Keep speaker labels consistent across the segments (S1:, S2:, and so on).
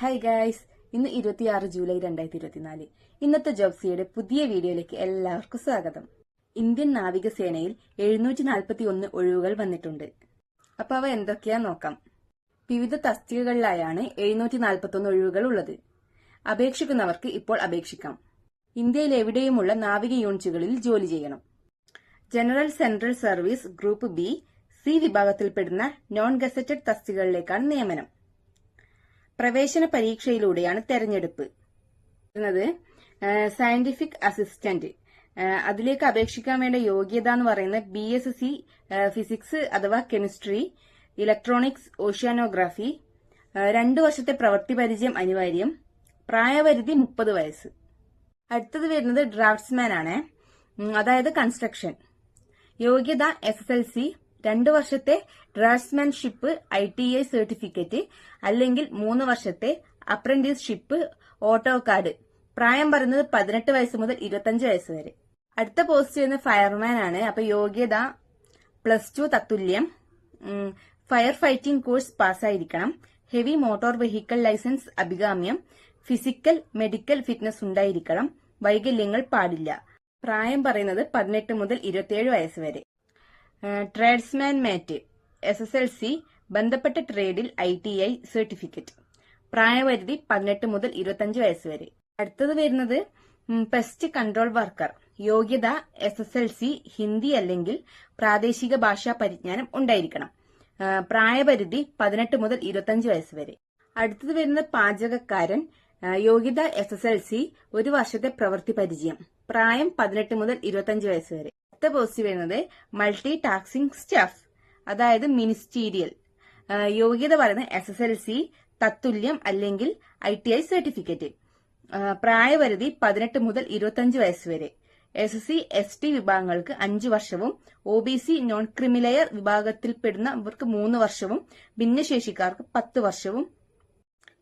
S1: Hi guys ഇന്ന് ഇരുപത്തിയാറ് July രണ്ടായിരത്തി ഇരുപത്തിനാല് ഇന്നത്തെ ജോബ്സിയുടെ പുതിയ വീഡിയോയിലേക്ക് എല്ലാവർക്കും സ്വാഗതം. ഇന്ത്യൻ നാവികസേനയിൽ എഴുന്നൂറ്റി നാൽപ്പത്തി ഒന്ന് ഒഴിവുകൾ വന്നിട്ടുണ്ട്. അപ്പൊ അവ എന്തൊക്കെയാ നോക്കാം. വിവിധ തസ്തികകളിലായാണ് എഴുന്നൂറ്റി നാൽപ്പത്തി ഒന്ന് ഒഴിവുകൾ ഉള്ളത്. അപേക്ഷിക്കുന്നവർക്ക് ഇപ്പോൾ അപേക്ഷിക്കാം. ഇന്ത്യയിൽ എവിടെയുമുള്ള നാവിക യൂണിറ്റുകളിൽ ജോലി ചെയ്യണം? General central service group B C വിഭാഗത്തിൽപ്പെടുന്ന നോൺ ഗസറ്റഡ് തസ്തികകളിലേക്കാണ് നിയമനം. പ്രവേശന പരീക്ഷയിലൂടെയാണ് തെരഞ്ഞെടുപ്പ്. സയന്റിഫിക് അസിസ്റ്റന്റ് അതിലേക്ക് അപേക്ഷിക്കാൻ വേണ്ട യോഗ്യത എന്ന് പറയുന്നത് ബി എസ് സി ഫിസിക്സ് അഥവാ കെമിസ്ട്രി ഇലക്ട്രോണിക്സ് ഓഷ്യാനോഗ്രാഫി രണ്ടു വർഷത്തെ പ്രവൃത്തി പരിചയം അനിവാര്യം പ്രായപരിധി മുപ്പത് വയസ്സ്. അടുത്തത് വരുന്നത് ഡ്രാഫ്റ്റ്സ്മാൻ ആണ്. അതായത് കൺസ്ട്രക്ഷൻ യോഗ്യത എസ് എസ് എൽ സി രണ്ടു വർഷത്തെ draftsmanship I T I certificate അല്ലെങ്കിൽ മൂന്ന് വർഷത്തെ അപ്രന്റീസ്ഷിപ്പ് ഓട്ടോ കാർഡ്. പ്രായം പറയുന്നത് പതിനെട്ട് വയസ്സ് മുതൽ ഇരുപത്തഞ്ച് വയസ്സ് വരെ. അടുത്ത പോസ്റ്റ് ചെയ്യുന്ന ഫയർമാൻ ആണ്. അപ്പൊ യോഗ്യത പ്ലസ് ടു തത്തുല്യം. ഫയർ ഫൈറ്റിംഗ് കോഴ്സ് പാസ്സായിരിക്കണം. ഹെവി മോട്ടോർ വെഹിക്കിൾ ലൈസൻസ് അഭികാമ്യം. ഫിസിക്കൽ മെഡിക്കൽ ഫിറ്റ്നസ് ഉണ്ടായിരിക്കണം. വൈകല്യങ്ങൾ പാടില്ല. പ്രായം പറയുന്നത് പതിനെട്ട് മുതൽ ഇരുപത്തിയേഴ് വയസ്സ് വരെ. Tradesman mate S S L C ബന്ധപ്പെട്ട ട്രേഡിൽ ഐ ടി ഐ സർട്ടിഫിക്കറ്റ്. പ്രായപരിധി പതിനെട്ട് മുതൽ ഇരുപത്തഞ്ച് വയസ്സ് വരെ. അടുത്തത് വരുന്നത് പെസ്റ്റ് കൺട്രോൾ വർക്കർ യോഗ്യത S S L C Hindi അല്ലെങ്കിൽ പ്രാദേശിക ഭാഷാ പരിജ്ഞാനം ഉണ്ടായിരിക്കണം. പ്രായപരിധി പതിനെട്ട് മുതൽ ഇരുപത്തഞ്ച് വയസ്സ് വരെ. അടുത്തത് വരുന്നത് പാചകക്കാരൻ. യോഗ്യത എസ് എസ് എൽ സി ഒരു വർഷത്തെ പ്രവൃത്തി പരിചയം. പ്രായം പതിനെട്ട് മുതൽ ഇരുപത്തഞ്ച് വയസ്സ് വരെ. അടുത്ത പോസ്റ്റ് വരുന്നത് മൾട്ടി ടാക്സിംഗ് സ്റ്റാഫ് അതായത് മിനിസ്റ്റീരിയൽ യോഗ്യത പറയുന്നത് എസ് എസ് എൽ സി തത്തുല്യം അല്ലെങ്കിൽ ഐ ടി ഐ സർട്ടിഫിക്കറ്റ് പ്രായപരിധി പതിനെട്ട് മുതൽ ഇരുപത്തഞ്ച് വയസ്സ് വരെ. എസ് സി എസ് ടി വിഭാഗങ്ങൾക്ക് അഞ്ചു വർഷവും O B C non creamy layer വിഭാഗത്തിൽപ്പെടുന്നവർക്ക് മൂന്ന് വർഷവും ഭിന്നശേഷിക്കാർക്ക് പത്ത് വർഷവും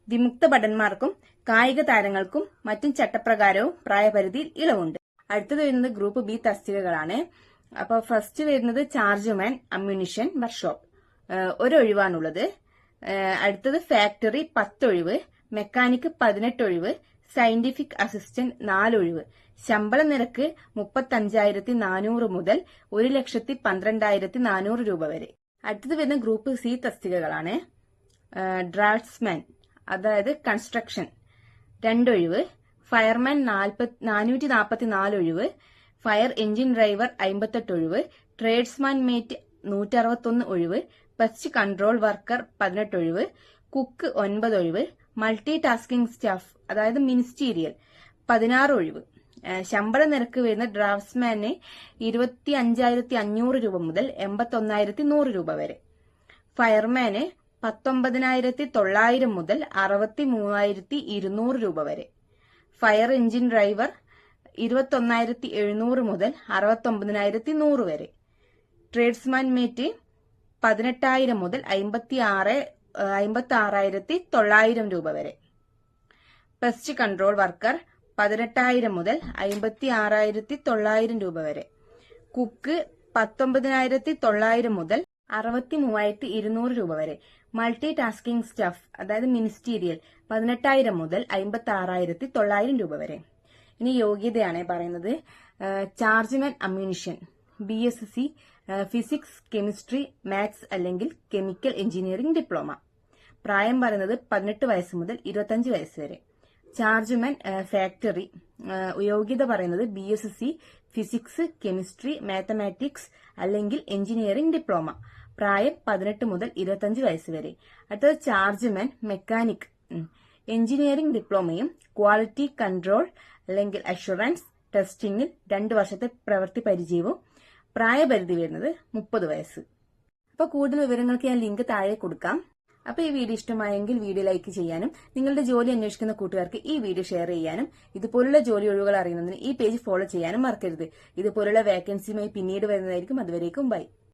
S1: വിമുക്ത ഭടന്മാർക്കും കായിക താരങ്ങൾക്കും മറ്റും ചട്ടപ്രകാരവും പ്രായപരിധിയിൽ ഇളവുണ്ട്. അടുത്തത് വരുന്നത് ഗ്രൂപ്പ് ബി തസ്തികകളാണ്. അപ്പൊ ഫസ്റ്റ് വരുന്നത് ചാർജ്മാൻ അമ്യൂണിഷൻ വർക്ക്ഷോപ്പ് ഒരൊഴിവാണുള്ളത്. അടുത്തത് ഫാക്ടറി പത്തൊഴിവ്. മെക്കാനിക് പതിനെട്ടൊഴിവ്. സയന്റിഫിക് അസിസ്റ്റന്റ് നാലൊഴിവ്. ശമ്പള നിരക്ക് മുപ്പത്തഞ്ചായിരത്തി നാനൂറ് മുതൽ ഒരു ലക്ഷത്തി പന്ത്രണ്ടായിരത്തി നാനൂറ് രൂപ വരെ. അടുത്തത് വരുന്ന ഗ്രൂപ്പ് സി തസ്തികകളാണ്. ഡ്രാഫ്റ്റ്സ്മാൻ അതായത് കൺസ്ട്രക്ഷൻ രണ്ടൊഴിവ്. ഫയർമാൻ നാനൂറ്റി നാൽപ്പത്തി നാല് ഒഴിവ് ഫയർ എഞ്ചിൻ ഡ്രൈവർ അമ്പത്തെട്ട് ഒഴിവ് ട്രേഡ്സ്മാൻ മേറ്റ് നൂറ്ററുപത്തൊന്ന് ഒഴിവ് പെസ്റ്റ് കൺട്രോൾ വർക്കർ പതിനെട്ട് ഒഴിവ് കുക്ക് ഒൻപത് ഒഴിവ് മൾട്ടി ടാസ്കിംഗ് സ്റ്റാഫ് അതായത് മിനിസ്റ്റീരിയൽ പതിനാറ് ഒഴിവ്. ശമ്പള നിരക്ക് വരുന്ന ഡ്രാഫ്റ്റ്സ്മാന് ഇരുപത്തി അഞ്ചായിരത്തി അഞ്ഞൂറ് രൂപ മുതൽ എൺപത്തി ഒന്നായിരത്തി നൂറ് രൂപ വരെ. ഫയർമാന് പത്തൊമ്പതിനായിരത്തി തൊള്ളായിരം മുതൽ അറുപത്തി മൂവായിരത്തി ഇരുന്നൂറ് രൂപ വരെ. ഫയർ എഞ്ചിൻ ഡ്രൈവർ ഇരുപത്തൊന്നായിരത്തി എഴുന്നൂറ് മുതൽ അറുപത്തൊമ്പതിനായിരത്തി നൂറ് വരെ. ട്രേഡ്സ്മാൻ മേറ്റ് പതിനെട്ടായിരം മുതൽ അമ്പത്തി ആറ് അമ്പത്തി ആറായിരത്തി തൊള്ളായിരം രൂപ വരെ. പെസ്റ്റ് കൺട്രോൾ വർക്കർ പതിനെട്ടായിരം മുതൽ അമ്പത്തി ആറായിരത്തി തൊള്ളായിരം രൂപ വരെ. കുക്ക് പത്തൊമ്പതിനായിരത്തി തൊള്ളായിരം മുതൽ അറുപത്തി മൂവായിരത്തി ഇരുന്നൂറ് രൂപ വരെ. മൾട്ടി ടാസ്കിംഗ് സ്റ്റഫ് അതായത് മിനിസ്റ്റീരിയൽ പതിനെട്ടായിരം മുതൽ അമ്പത്തി ആറായിരത്തി തൊള്ളായിരം രൂപ വരെ. ഇനി യോഗ്യതയാണ് പറയുന്നത് chargeman ammunition B S C physics chemistry maths അല്ലെങ്കിൽ കെമിക്കൽ എഞ്ചിനീയറിംഗ് ഡിപ്ലോമ. പ്രായം പറയുന്നത് പതിനെട്ട് വയസ്സ് മുതൽ ഇരുപത്തഞ്ച് വയസ്സ് വരെ. ചാർജ്മാൻ ഫാക്ടറി യോഗ്യത പറയുന്നത് B S C physics chemistry mathematics അല്ലെങ്കിൽ എഞ്ചിനീയറിംഗ് ഡിപ്ലോമ. പ്രായം പതിനെട്ട് മുതൽ ഇരുപത്തഞ്ച് വയസ്സ് വരെ. അടുത്തത് ചാർജ്മാൻ മെക്കാനിക് എഞ്ചിനീയറിംഗ് ഡിപ്ലോമയും ക്വാളിറ്റി കൺട്രോൾ അല്ലെങ്കിൽ അഷുറൻസ് ടെസ്റ്റിംഗിൽ രണ്ട് വർഷത്തെ പ്രവൃത്തി പരിചയവും. പ്രായപരിധി വരുന്നത് മുപ്പത് വയസ്സ്. അപ്പൊ കൂടുതൽ വിവരങ്ങൾക്ക് ഞാൻ ലിങ്ക് താഴെ കൊടുക്കാം. അപ്പൊ ഈ വീഡിയോ ഇഷ്ടമായെങ്കിൽ വീഡിയോ ലൈക്ക് ചെയ്യാനും നിങ്ങളുടെ ജോലി അന്വേഷിക്കുന്ന കൂട്ടുകാർക്ക് ഈ വീഡിയോ ഷെയർ ചെയ്യാനും ഇതുപോലുള്ള ജോലി ഒഴിവുകൾ അറിയുന്നതിന് ഈ പേജ് ഫോളോ ചെയ്യാനും മറക്കരുത്. ഇതുപോലുള്ള വേക്കൻസിയുമായി പിന്നീട് വരുന്നതായിരിക്കും. അതുവരേക്കും ബൈ.